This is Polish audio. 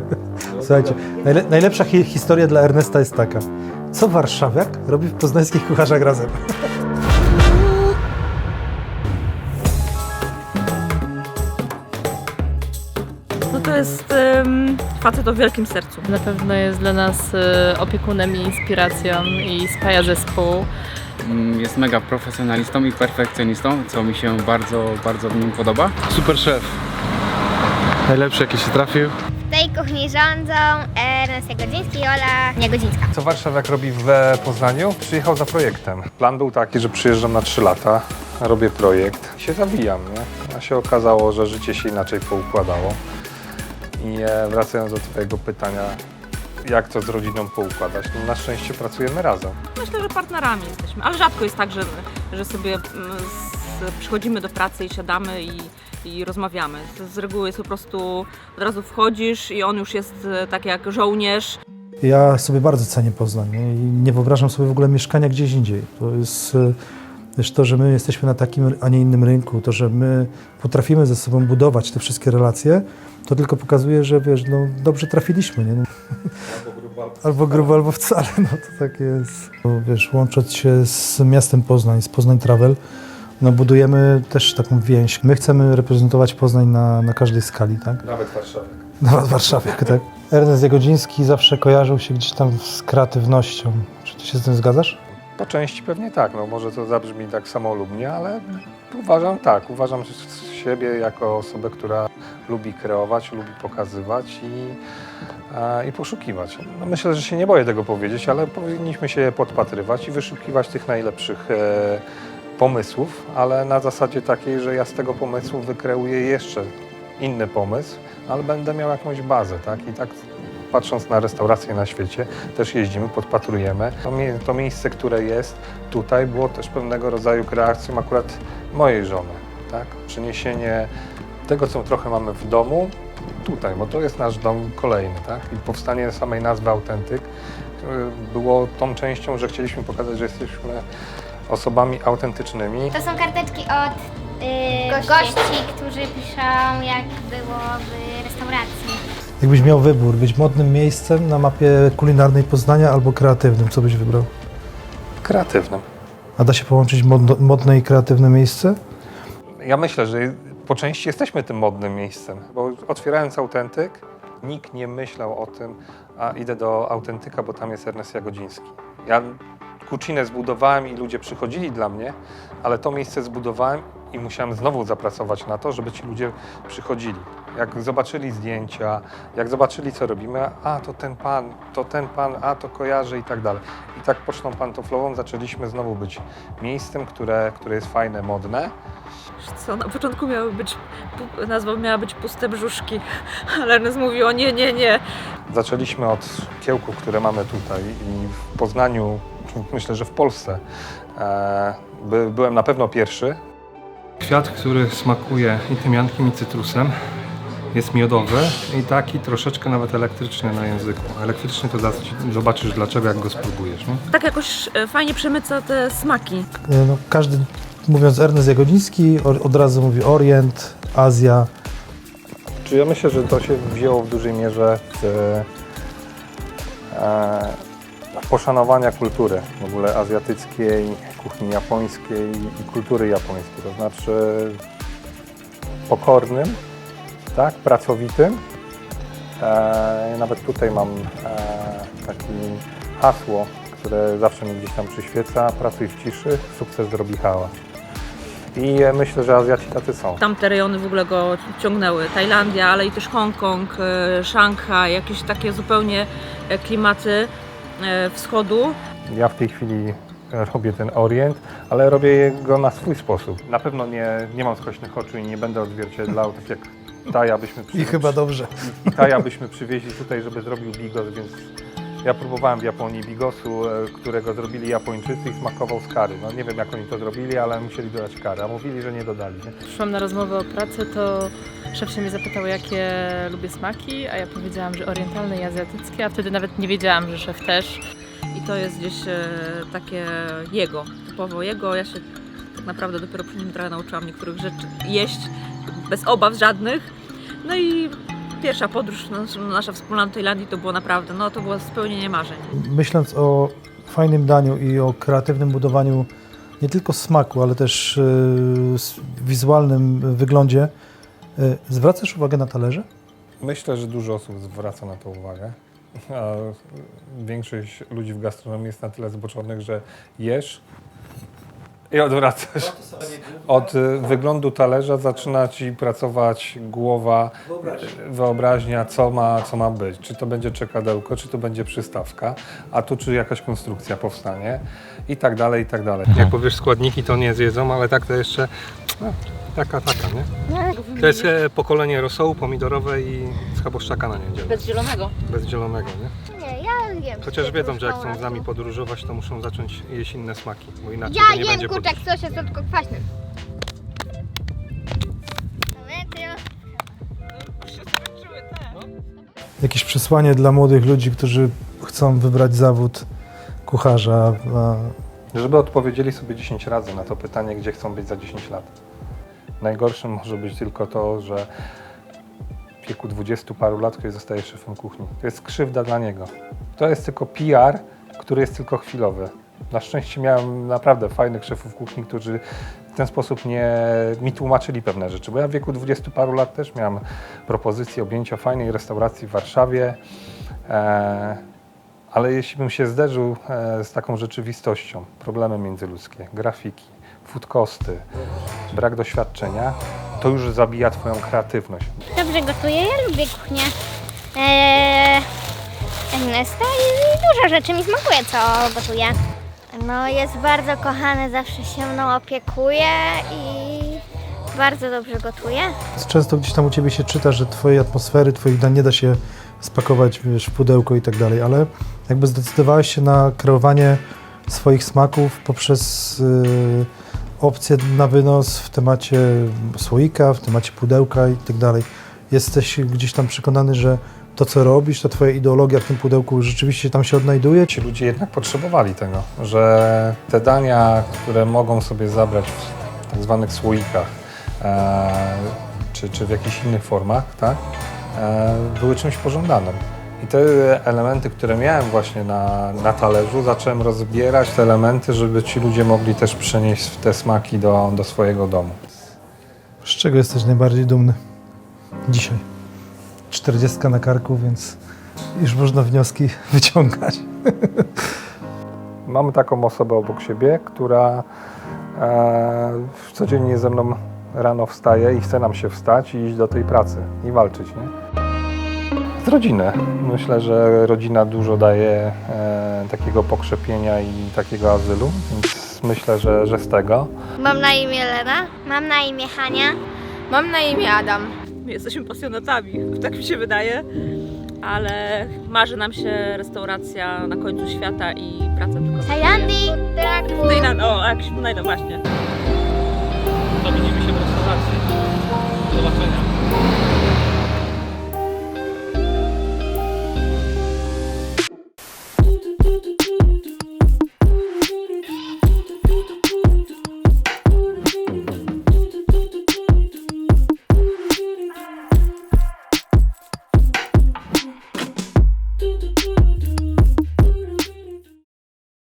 Słuchajcie, najle, najlepsza hi historia dla Ernesta jest taka. Co warszawiak robi w poznańskich kucharzach razem? No to jest um, facet o wielkim sercu. Na pewno jest dla nas y, opiekunem i inspiracją i spaja zespół. Mm, Jest mega profesjonalistą i perfekcjonistą, co mi się bardzo, bardzo w nim podoba. Super szef. Najlepszy jaki się trafił. Tej kuchni rządzą Ernest Jagodziński i Ola Niegodzińska. Co Warszawiak robi w Poznaniu? Przyjechał za projektem. Plan był taki, że przyjeżdżam na 3 lata, robię projekt, się zawijam, nie? A się okazało, że życie się inaczej poukładało. I e, wracając do Twojego pytania, jak to z rodziną poukładać? No, na szczęście pracujemy razem. Myślę, że partnerami jesteśmy, ale rzadko jest tak, że, że sobie mm, z, przychodzimy do pracy i siadamy i, i rozmawiamy. Z, z reguły jest po prostu od razu wchodzisz i on już jest e, tak jak żołnierz. Ja sobie bardzo cenię Poznań nie? i nie wyobrażam sobie w ogóle mieszkania gdzieś indziej. To jest wiesz, to, że my jesteśmy na takim, a nie innym rynku, to, że my potrafimy ze sobą budować te wszystkie relacje, to tylko pokazuje, że wiesz, no, dobrze trafiliśmy. Nie? No. Albo grubo, albo wcale. No to tak jest. Bo, wiesz, łącząc się z miastem Poznań, z Poznań Travel, no, budujemy też taką więź. My chcemy reprezentować Poznań na, na każdej skali, tak? Nawet Warszawiak. Nawet Warszawiak, tak. Ernest Jagodziński zawsze kojarzył się gdzieś tam z kreatywnością. Czy ty się z tym zgadzasz? Po części pewnie tak, no może to zabrzmi tak samolubnie, ale uważam tak, uważam siebie jako osobę, która lubi kreować, lubi pokazywać i, a, i poszukiwać. No myślę, że się nie boję tego powiedzieć, ale powinniśmy się podpatrywać i wyszukiwać tych najlepszych e, pomysłów, ale na zasadzie takiej, że ja z tego pomysłu wykreuję jeszcze inny pomysł, ale będę miał jakąś bazę, tak? I tak patrząc na restauracje na świecie, też jeździmy, podpatrujemy. To, mie- to miejsce, które jest tutaj, było też pewnego rodzaju kreacją akurat mojej żony, tak? Przeniesienie tego, co trochę mamy w domu, tutaj, bo to jest nasz dom kolejny, tak? I powstanie samej nazwy Autentyk było tą częścią, że chcieliśmy pokazać, że jesteśmy osobami autentycznymi. To są karteczki od y, gości. którzy piszą jak było w restauracji. Jakbyś miał wybór, być modnym miejscem na mapie kulinarnej Poznania albo kreatywnym, co byś wybrał? Kreatywnym. A da się połączyć mod- modne i kreatywne miejsce? Ja myślę, że po części jesteśmy tym modnym miejscem, bo otwierając autentyk, nikt nie myślał o tym, a idę do autentyka, bo tam jest Ernest Jagodziński. Ja kucinę zbudowałem i ludzie przychodzili dla mnie, ale to miejsce zbudowałem i musiałem znowu zapracować na to, żeby ci ludzie przychodzili. Jak zobaczyli zdjęcia, jak zobaczyli, co robimy, a to ten pan, to ten pan, a to kojarzy i tak dalej. I tak pocztą pantoflową zaczęliśmy znowu być miejscem, które, które jest fajne, modne, Co na początku miały być, nazwa miała być puste brzuszki, ale Ernest mówił o nie, nie, nie. Zaczęliśmy od kiełków, które mamy tutaj i w Poznaniu, myślę, że w Polsce, e, by, byłem na pewno pierwszy. Kwiat, który smakuje i tymiankiem i cytrusem. Jest miodowy i taki troszeczkę nawet elektryczny na języku. Elektryczny to zobaczysz dlaczego, jak go spróbujesz. Nie? Tak jakoś e, fajnie przemyca te smaki. E, No, każdy, mówiąc Ernest Jagodziński, od razu mówi Orient, Azja. Czy ja myślę, że to się wzięło w dużej mierze z e, poszanowania kultury, w ogóle azjatyckiej, kuchni japońskiej i kultury japońskiej. To znaczy pokornym, tak, pracowitym. E, nawet tutaj mam e, takie hasło, które zawsze mi gdzieś tam przyświeca. Pracuj w ciszy, sukces zrobi hałas. I e, myślę, że Azjaci tacy są. Tamte rejony w ogóle go ciągnęły. Tajlandia, ale i też Hongkong, e, Szanghaj, jakieś takie zupełnie e, klimaty wschodu. Ja w tej chwili e, robię ten orient, ale robię go na swój sposób. Na pewno nie, nie mam skośnych oczu i nie będę odzwierciedlał, tak jak Taja byśmy, przy, I chyba dobrze. i Taja byśmy przywieźli tutaj, żeby zrobił bigos, więc ja próbowałem w Japonii bigosu, e, którego zrobili Japończycy i smakował z kary. No nie wiem jak oni to zrobili, ale musieli dodać kary, a mówili, że nie dodali. Przyszłam na rozmowę o pracy, to szef się mnie zapytał, jakie lubię smaki, a ja powiedziałam, że orientalne i azjatyckie, a wtedy nawet nie wiedziałam, że szef też. I to jest gdzieś e, takie jego, typowo jego. Ja się tak naprawdę dopiero przy nim trochę nauczyłam niektórych rzeczy jeść bez obaw żadnych. No i pierwsza podróż nasza wspólna do Tajlandii to było naprawdę, no to było spełnienie marzeń. Myśląc o fajnym daniu i o kreatywnym budowaniu nie tylko smaku, ale też y, s- wizualnym wyglądzie, y, zwracasz uwagę na talerze? Myślę, że dużo osób zwraca na to uwagę. A większość ludzi w gastronomii jest na tyle zboczonych, że jesz i odwracasz. Od y, wyglądu talerza zaczyna ci pracować głowa, wyobraźnia, co ma, co ma być. Czy to będzie czekadełko, czy to będzie przystawka, a tu czy jakaś konstrukcja powstanie i tak dalej, i tak dalej. Jak powiesz składniki, to nie zjedzą, ale tak to jeszcze no, taka, taka, nie? To jest e, pokolenie rosołu pomidorowej i schaboszczaka na niedzielę. Bez zielonego. Bez zielonego, nie? Nie, ja jem. Chociaż wiedzą, że jak chcą z nami podróżować, to muszą zacząć jeść inne smaki, bo inaczej Ja to nie jem będzie kurczak w podróż. sosie słodko-kwaśnym. Jakieś przesłanie dla młodych ludzi, którzy chcą wybrać zawód kucharza? A Żeby odpowiedzieli sobie 10 razy na to pytanie, gdzie chcą być za 10 lat. Najgorszym może być tylko to, że w wieku 20 paru lat ktoś zostaje szefem kuchni. To jest krzywda dla niego. To jest tylko PR, który jest tylko chwilowy. Na szczęście miałem naprawdę fajnych szefów kuchni, którzy w ten sposób nie mi tłumaczyli pewne rzeczy. Bo ja w wieku 20 paru lat też miałem propozycję objęcia fajnej restauracji w Warszawie. E, ale jeśli bym się zderzył e, z taką rzeczywistością, problemy międzyludzkie, grafiki, food costy, brak doświadczenia, to już zabija Twoją kreatywność. Dobrze gotuję, ja lubię kuchnię. Eee, Ernesta i dużo rzeczy mi smakuje, co gotuje. No, jest bardzo kochany, zawsze się mną opiekuje i bardzo dobrze gotuje. Często gdzieś tam u Ciebie się czyta, że Twojej atmosfery, Twoich dań nie da się spakować wiesz, w pudełko i tak dalej, ale jakby zdecydowałeś się na kreowanie swoich smaków poprzez y, opcje na wynos w temacie słoika, w temacie pudełka i tak dalej. Jesteś gdzieś tam przekonany, że to, co robisz, to Twoja ideologia w tym pudełku rzeczywiście tam się odnajduje? Ci ludzie jednak potrzebowali tego, że te dania, które mogą sobie zabrać w tak zwanych słoikach, e, czy, czy w jakichś innych formach, tak, e, były czymś pożądanym. I te elementy, które miałem właśnie na, na talerzu, zacząłem rozbierać te elementy, żeby ci ludzie mogli też przenieść te smaki do, do swojego domu. Z czego jesteś najbardziej dumny dzisiaj? 40 na karku, więc już można wnioski wyciągać. Mamy taką osobę obok siebie, która e, codziennie ze mną rano wstaje i chce nam się wstać i iść do tej pracy i walczyć. Nie? Z rodziny. Myślę, że rodzina dużo daje e, takiego pokrzepienia i takiego azylu, więc myślę, że, że z tego. Mam na imię Lena. Mam na imię Hania. Mam na imię Adam. My jesteśmy pasjonatami, tak mi się wydaje, ale marzy nam się restauracja na końcu świata i praca tylko W Tajlandii, tak. w Tajlandii. O, jak się no właśnie. To widzimy się w restauracji. Do zobaczenia.